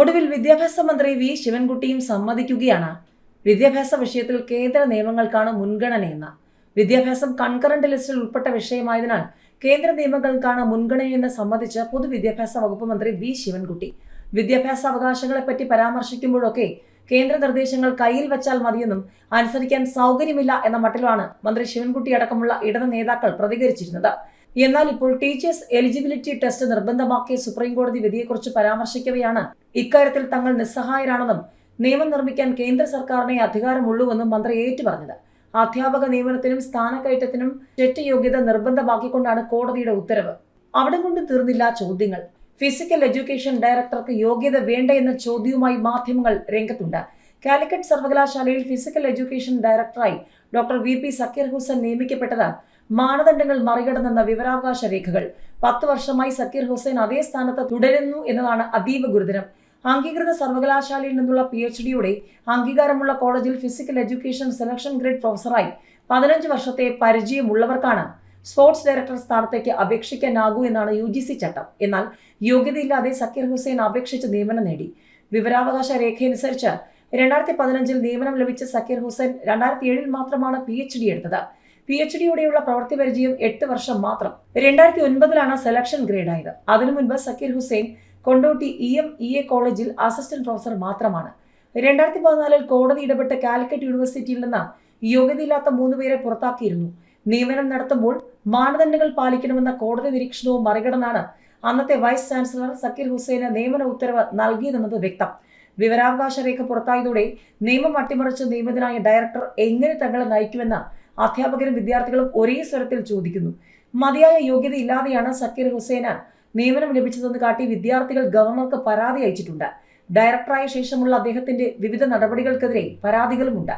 ഒടുവിൽ വിദ്യാഭ്യാസ മന്ത്രി വി. ശിവൻകുട്ടിയും സമ്മതിക്കുകയാണ്. വിദ്യാഭ്യാസ വിഷയത്തിൽ കേന്ദ്ര നിയമങ്ങൾക്കാണ് മുൻഗണനയെന്ന്. വിദ്യാഭ്യാസം കൺകറന്റ് ലിസ്റ്റിൽ ഉൾപ്പെട്ട വിഷയമായതിനാൽ കേന്ദ്ര നിയമങ്ങൾക്കാണ് മുൻഗണനയെന്ന് സമ്മതിച്ച് പൊതുവിദ്യാഭ്യാസ വകുപ്പ് മന്ത്രി വി. ശിവൻകുട്ടി. വിദ്യാഭ്യാസ അവകാശങ്ങളെപ്പറ്റി പരാമർശിക്കുമ്പോഴൊക്കെ കേന്ദ്ര നിർദ്ദേശങ്ങൾ കയ്യിൽ വെച്ചാൽ മതിയെന്നും അനുസരിക്കാൻ സൗകര്യമില്ല എന്ന മട്ടിലാണ് മന്ത്രി ശിവൻകുട്ടി അടക്കമുള്ള ഇടത് നേതാക്കൾ പ്രതികരിച്ചിരുന്നത്. എന്നാൽ ഇപ്പോൾ ടീച്ചേഴ്സ് എലിജിബിലിറ്റി ടെസ്റ്റ് നിർബന്ധമാക്കിയ സുപ്രീംകോടതി വിധിയെക്കുറിച്ച് പരാമർശിക്കവെയാണ്. ഇക്കാര്യത്തിൽ തങ്ങൾ നിസ്സഹായരാണെന്നും നിയമം നിർമ്മിക്കാൻ കേന്ദ്ര സർക്കാരിനെ അധികാരമുള്ളൂവെന്നും മന്ത്രി ഏറ്റുപറഞ്ഞത്. അധ്യാപക നിയമനത്തിനും സ്ഥാനക്കയറ്റത്തിനും ടെറ്റ് യോഗ്യത നിർബന്ധമാക്കിക്കൊണ്ടാണ് കോടതിയുടെ ഉത്തരവ്. അവിടെ കൊണ്ട് തീർന്നില്ല ചോദ്യങ്ങൾ. ഫിസിക്കൽ എഡ്യൂക്കേഷൻ ഡയറക്ടർക്ക് യോഗ്യത വേണ്ട എന്ന ചോദ്യവുമായി മാധ്യമങ്ങൾ രംഗത്തുണ്ട്. കാലിക്കറ്റ് സർവകലാശാലയിൽ ഫിസിക്കൽ എഡ്യൂക്കേഷൻ ഡയറക്ടറായി doctor V P Zakir Husain നിയമിക്കപ്പെട്ടത് മാനദണ്ഡങ്ങൾ മറികടന്നെന്ന വിവരാവകാശ രേഖകൾ. പത്ത് വർഷമായി സക്കീർ ഹുസൈൻ അതേ സ്ഥാനത്ത് തുടരുന്നു എന്നതാണ് അതീവ ഗുരുതരം. അംഗീകൃത സർവകലാശാലയിൽ നിന്നുള്ള പി എച്ച് ഡിയുടെ അംഗീകാരമുള്ള കോളേജിൽ ഫിസിക്കൽ എഡ്യൂക്കേഷൻ സെലക്ഷൻ ഗ്രേഡ് പ്രൊഫസറായി പതിനഞ്ച് വർഷത്തെ പരിചയമുള്ളവർക്കാണ് സ്പോർട്സ് ഡയറക്ടർ സ്ഥാനത്തേക്ക് അപേക്ഷിക്കാനാകൂ എന്നാണ് യു ജി സി ചട്ടം. എന്നാൽ യോഗ്യതയില്ലാതെ സക്കീർ ഹുസൈൻ അപേക്ഷിച്ച് നിയമനം നേടി. വിവരാവകാശ രേഖയനുസരിച്ച് രണ്ടായിരത്തി പതിനഞ്ചിൽ നിയമനം ലഭിച്ച സക്കീർ ഹുസൈൻ രണ്ടായിരത്തി ഏഴിൽ മാത്രമാണ് പി എച്ച് ഡി എടുത്തത്. പി എച്ച് ഡിയോടെയുള്ള പ്രവൃത്തി പരിചയം എട്ട് വർഷം മാത്രം. രണ്ടായിരത്തി ഒൻപതിലാണ് സെലക്ഷൻ ഗ്രേഡ് ആയത്. അതിനു മുൻപ് Zakir Hussain Kondotty E M E A കോളേജിൽ അസിസ്റ്റന്റ് പ്രൊഫസർ മാത്രമാണ്. രണ്ടായിരത്തി പതിനാലിൽ കോടതി ഇടപെട്ട് കാലിക്കറ്റ് യൂണിവേഴ്സിറ്റിയിൽ നിന്ന് യോഗ്യതയില്ലാത്ത മൂന്നുപേരെ പുറത്താക്കിയിരുന്നു. നിയമനം നടത്തുമ്പോൾ മാനദണ്ഡങ്ങൾ പാലിക്കണമെന്ന കോടതി നിരീക്ഷണവും മറികടന്നാണ് അന്നത്തെ വൈസ് ചാൻസലർ സക്കീർ ഹുസൈന് നിയമന ഉത്തരവ് നൽകിയതെന്നത് വ്യക്തം. വിവരാവകാശ രേഖ പുറത്തായതോടെ നിയമം അട്ടിമറിച്ച് നിയമിതനായ ഡയറക്ടർ എങ്ങനെ തങ്ങളെ നയിക്കുമെന്ന് അധ്യാപകരും വിദ്യാർത്ഥികളും ഒരേ സ്വരത്തിൽ ചോദിക്കുന്നു. മതിയായ യോഗ്യതയില്ലാതെയാണ് സക്കീർ ഹുസൈന് നിയമനം ലഭിച്ചതെന്ന് കാട്ടി വിദ്യാർത്ഥികൾ ഗവർണർക്ക് പരാതി അയച്ചിട്ടുണ്ട്. ഡയറക്ടറായ ശേഷമുള്ള അദ്ദേഹത്തിന്റെ വിവിധ നടപടികൾക്കെതിരെ പരാതികളുമുണ്ട്.